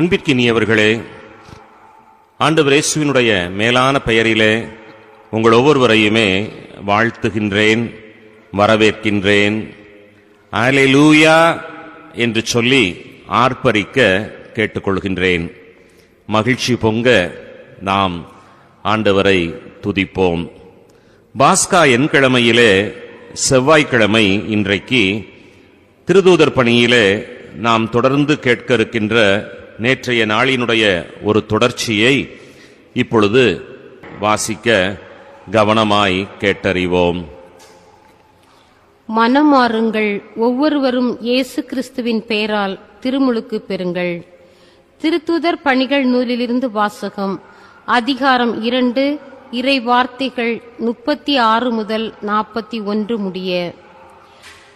அன்பிற்கினியவர்களே ஆண்டவர் இயேசுவினுடைய மேலான பெயரிலே உங்கள் ஒவ்வொருவரையுமே வாழ்த்துகின்றேன் வரவேற்கின்றேன். அல்லேலூயா என்று சொல்லி ஆர்ப்பரிக்க கேட்டுக்கொள்கின்றேன். மகிழ்ச்சி பொங்க நாம் ஆண்டவரை துதிப்போம். பாஸ்கா எண்கிழமையிலே செவ்வாய்க்கிழமை இன்றைக்கு திருதூதர் பணியிலே நாம் தொடர்ந்து கேட்க இருக்கின்ற நேற்றைய நாளினுடைய ஒரு தொடர்ச்சியை இப்பொழுது வாசிக்க கவனமாய் கேட்டறிவோம். மனமாறுங்கள் ஒவ்வொருவரும் இயேசு கிறிஸ்துவின் பெயரால் திருமுழுக்கு பெறுங்கள். திருத்தூதர் பணிகள் நூலிலிருந்து வாசகம். அதிகாரம் இரண்டு இறை வார்த்தைகள் முப்பத்தி ஆறு முதல் நாற்பத்தி ஒன்று முடிய.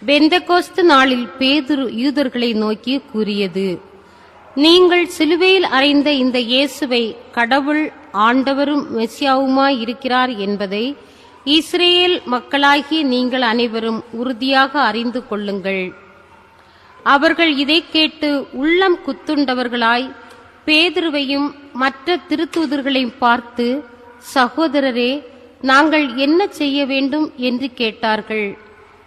பெந்தகோஸ்து நாளில் பேதுரு யூதர்களை நோக்கி கூறியது நீங்கள் சிலுவையில் அறைந்த இந்த இயேசுவை கடவுள் ஆண்டவரும் மெசியாவுமாய் இருக்கிறார் என்பதை இஸ்ரேல் மக்களாகிய நீங்கள் அனைவரும் உறுதியாக அறிந்து கொள்ளுங்கள். அவர்கள் இதை கேட்டு உள்ளம் குத்துண்டவர்களாய் பேதுருவையும் மற்ற திருத்தூதர்களையும் பார்த்து சகோதரரே நாங்கள் என்ன செய்ய வேண்டும்? என்று கேட்டார்கள்.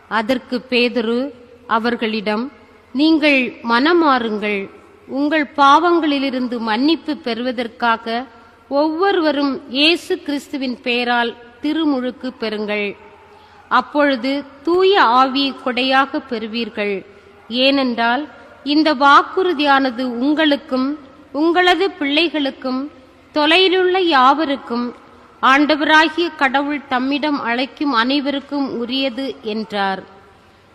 அதற்கு பேதுரு அவர்களிடம் நீங்கள் மனமாறுங்கள். உங்கள் பாவங்களிலிருந்து மன்னிப்பு பெறுவதற்காக ஒவ்வொருவரும் இயேசு கிறிஸ்துவின் பெயரால் திருமுழுக்கு பெறுங்கள். அப்பொழுது தூய ஆவியை கொடையாக பெறுவீர்கள். ஏனென்றால் இந்த வாக்குறுதியானது உங்களுக்கும் உங்களது பிள்ளைகளுக்கும் தொலையிலுள்ள யாவருக்கும் ஆண்டவராகிய கடவுள் தம்மிடம் அழைக்கும் அனைவருக்கும் உரியது என்றார்.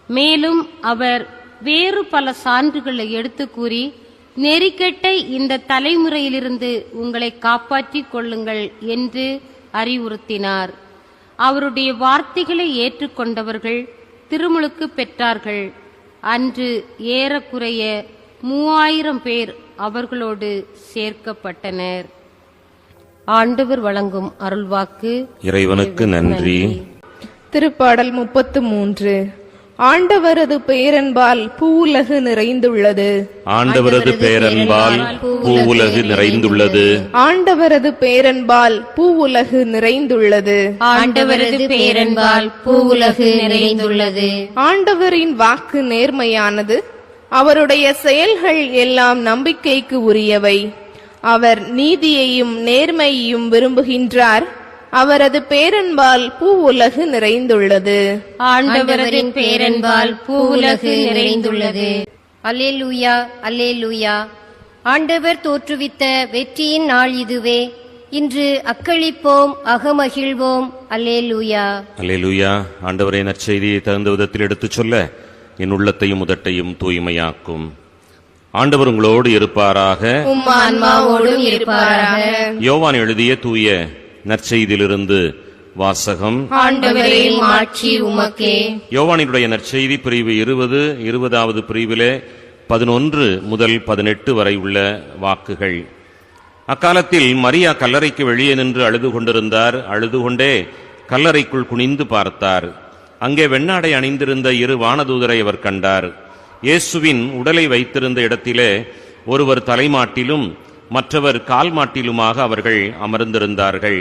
மேலும் அவர் வேறு பல சான்றுகளை எடுத்து கூறி நெறிக்கெட்ட இந்த தலைமுறையிலிருந்து உங்களை காப்பாற்றிக் கொள்ளுங்கள் என்று அறிவுறுத்தினார். அவருடைய வார்த்தைகளை ஏற்றுக்கொண்டவர்கள் திருமுழுக்கு பெற்றார்கள். அன்று ஏறக்குறைய மூவாயிரம் பேர் அவர்களோடு சேர்க்கப்பட்டனர். ஆண்டவர் வழங்கும் அருள்வாக்கு இறைவனுக்கு நன்றி. திருப்பாடல் முப்பத்து மூன்று. ஆண்டவரது பேரன்பால் பூவுலகு நிறைந்துள்ளது. ஆண்டவரது பேரன்பால் பூவுலகு நிறைந்துள்ளது. ஆண்டவரது பேரன்பால் பூவுலகு நிறைந்துள்ளது. ஆண்டவரது பேரன்பால் பூவுலகு நிறைந்துள்ளது. ஆண்டவரின் வாக்கு நேர்மையானது அவருடைய செயல்கள் எல்லாம் நம்பிக்கைக்கு உரியவை. அவர் நீதியையும் நேர்மையையும் விரும்புகின்றார். அவரது பேரன்பால் பூவுலகு நிறைந்துள்ளது. ஆண்டவரின் பேரன்பால் பூவுலகு நிறைந்துள்ளது. அல்லேலூயா அல்லேலூயா. ஆண்டவர் தோற்றுவித்த வெற்றியின் நாள் இதுவே. இன்று அக்களிப்போம் அகமகிழ்வோம். அல்லேலூயா. அல்லேலூயா. ஆண்டவரே நற்செய்தியை தகுந்த விதத்தில் எடுத்துச் சொல்ல என் உள்ளத்தையும் உதட்டையும் தூய்மையாக்கும். ஆண்டவர் உங்களோடு இருப்பாராக. உம் ஆன்மாவோடும் இருப்பாராக. யோவான் எழுதிய தூய நற்செய்தியிலிருந்து வாசகம். மாட்சி உமக்கே. யோவானினுடைய நற்செய்தி பிரிவு இருபது இருபதாவது பிரிவிலே பதினொன்று முதல் பதினெட்டு வரை உள்ள வாக்குகள். அக்காலத்தில் மரியா கல்லறைக்கு வெளியே நின்று அழுது கொண்டிருந்தார். அழுது கொண்டே கல்லறைக்குள் குனிந்து பார்த்தார். அங்கே வெண்ணாடை அணிந்திருந்த இரு வானதூதரை அவர் கண்டார். இயேசுவின் உடலை வைத்திருந்த இடத்திலே ஒருவர் தலைமாட்டிலும் மற்றவர் கால் மாட்டிலுமாக அவர்கள் அமர்ந்திருந்தார்கள்.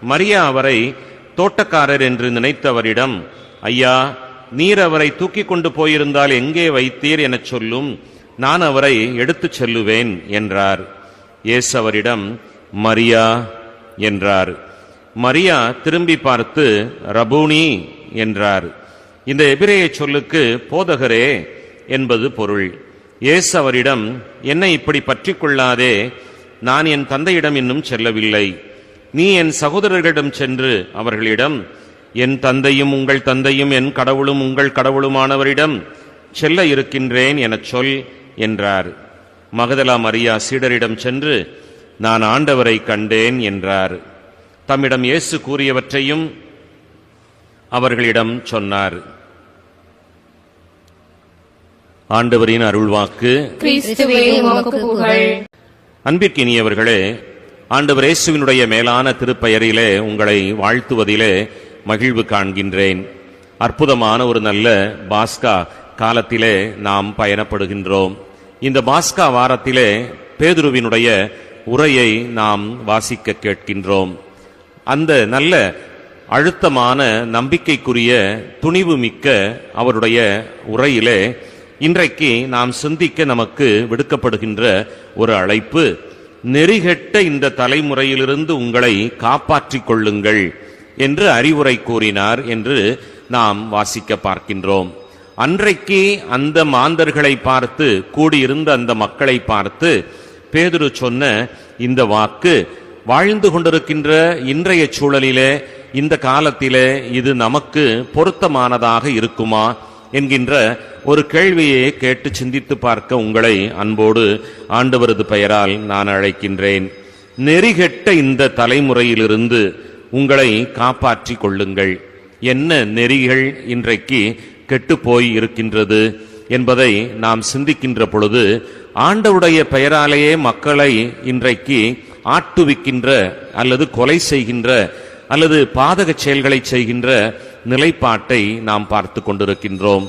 மரியா அவரை தோட்டக்காரர் என்று நினைத்தவரிடம் ஐயா நீர் அவரை தூக்கிக் கொண்டு போயிருந்தால் எங்கே வைத்தீர் எனச் சொல்லும் நான் அவரை எடுத்துச் செல்லுவேன் என்றார். இயேசு அவரிடம் மரியா என்றார். மரியா திரும்பி பார்த்து ரபூனி என்றார். இந்த எபிரேய சொல்லுக்கு போதகரே என்பது பொருள். இயேசு அவரிடம் என்னை இப்படி பற்றிக்கொள்ளாதே நான் என் தந்தையிடம் இன்னும் செல்லவில்லை. நீ என் சகோதரர்களிடம் சென்று அவர்களிடம் என் தந்தையும் உங்கள் தந்தையும் என் கடவுளும் உங்கள் கடவுளுமானவரிடம் செல்ல இருக்கின்றேன் எனச் சொல் என்றார். மகதலா மரியா சீடரிடம் சென்று நான் ஆண்டவரை கண்டேன் என்றார். தம்மிடம் இயேசு கூறியவற்றையும் அவர்களிடம் சொன்னார். ஆண்டவரின் அருள்வாக்கு. அன்பிற்கினியவர்களே ஆண்டவர் இயேசுவினுடைய மேலான திருப்பெயரிலே உங்களை வாழ்த்துவதிலே மகிழ்வு காண்கின்றேன். அற்புதமான ஒரு நல்ல பாஸ்கா காலத்திலே நாம் பயணப்படுகின்றோம். இந்த பாஸ்கா வாரத்திலே பேதுருவினுடைய உரையை நாம் வாசிக்க கேட்கின்றோம். அந்த நல்ல அழுத்தமான நம்பிக்கைக்குரிய துணிவு மிக்க அவருடைய உரையிலே இன்றைக்கு நாம் சிந்திக்க நமக்கு விடுக்கப்படுகின்ற ஒரு அழைப்பு. நெறிகெட்ட இந்த தலைமுறையிலிருந்து உங்களை காப்பாற்றிக் கொள்ளுங்கள் என்று அறிவுரை கூறினார் என்று நாம் வாசிக்க பார்க்கின்றோம். அன்றைக்கு அந்த மாந்தர்களை பார்த்து கூடியிருந்த அந்த மக்களை பார்த்து பேதுரு சொன்ன இந்த வாக்கு வாழ்ந்து கொண்டிருக்கின்ற இன்றைய சூழலிலே இந்த காலத்திலே இது நமக்கு பொருத்தமானதாக இருக்குமா? என்கின்ற ஒரு கேள்வியை கேட்டு சிந்தித்து பார்க்க உங்களை அன்போடு ஆண்டவரது பெயரால் நான் அழைக்கின்றேன். நெறிகெட்ட இந்த தலைமுறையிலிருந்து உங்களை காப்பாற்றிக் கொள்ளுங்கள். என்ன நெறிகள் இன்றைக்கு கெட்டுப்போய் இருக்கின்றது என்பதை நாம் சிந்திக்கின்ற பொழுது ஆண்டவுடைய பெயராலேயே மக்களை இன்றைக்கு ஆட்டுவிக்கின்ற அல்லது கொலை செய்கின்ற அல்லது பாதக செயல்களை செய்கின்ற நிலைப்பாட்டை நாம் பார்த்து கொண்டிருக்கின்றோம்.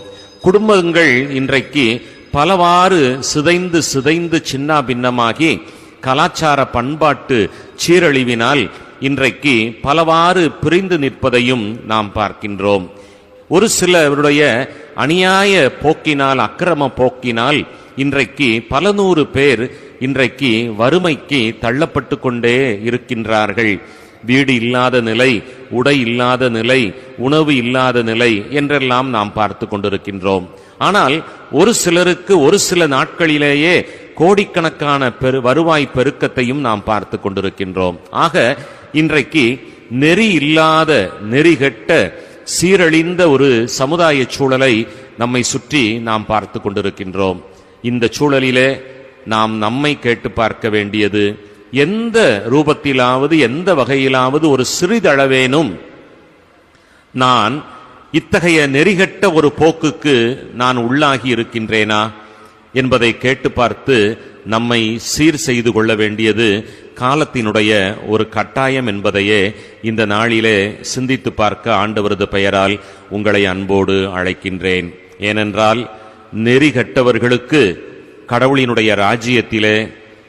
குடும்பங்கள் இன்றைக்கு பலவாறு சிதைந்து சிதைந்து சின்ன பின்னமாகி கலாச்சார பண்பாட்டு சீரழிவினால் இன்றைக்கு பலவாறு பிரிந்து நிற்பதையும் நாம் பார்க்கின்றோம். ஒரு சிலருடைய அநியாய போக்கினால் அக்கிரம போக்கினால் இன்றைக்கு பல நூறு பேர் இன்றைக்கு வறுமைக்கு தள்ளப்பட்டு கொண்டே இருக்கின்றார்கள். வீடு இல்லாத நிலை உடை இல்லாத நிலை உணவு இல்லாத நிலை என்றெல்லாம் நாம் பார்த்து கொண்டிருக்கின்றோம். ஆனால் ஒரு சிலருக்கு ஒரு சில நாட்களிலேயே கோடிக்கணக்கான பெரு வருவாய் பெருக்கத்தையும் நாம் பார்த்து கொண்டிருக்கின்றோம். ஆக இன்றைக்கு நெறி இல்லாத நெறிகெட்ட சீரழிந்த ஒரு சமுதாய சூழலை நம்மை சுற்றி நாம் பார்த்து கொண்டிருக்கின்றோம். இந்த சூழலிலே நாம் நம்மை கேட்டு பார்க்க வேண்டியது எந்த ரூபத்திலாவது எந்த வகையிலாவது ஒரு சிறிதளவேனும் நான் இத்தகைய நெறிகட்ட ஒரு போக்குக்கு நான் உள்ளாகி இருக்கின்றேனா என்பதை கேட்டு பார்த்து நம்மை சீர் செய்து கொள்ள வேண்டியது காலத்தினுடைய ஒரு கட்டாயம் என்பதையே இந்த நாளிலே சிந்தித்து பார்க்க ஆண்டவரது பெயரால் உங்களை அன்போடு அழைக்கின்றேன். ஏனென்றால் நெறிகட்டவர்களுக்கு கடவுளினுடைய ராஜ்யத்திலே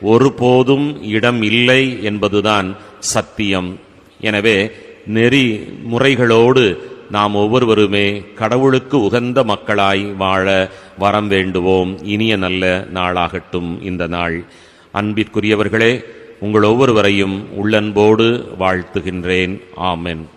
ஒருபோதும் இடம் இல்லை என்பதுதான் சத்தியம். எனவே நெறி முறைகளோடு நாம் ஒவ்வொருவருமே கடவுளுக்கு உகந்த மக்களாய் வாழ வரம் வேண்டுவோம். இனிய நல்ல நாளாகட்டும் இந்த நாள். அன்பிற்குரியவர்களே உங்கள் ஒவ்வொருவரையும் உள்ளன்போடு வாழ்த்துகின்றேன். ஆமென்.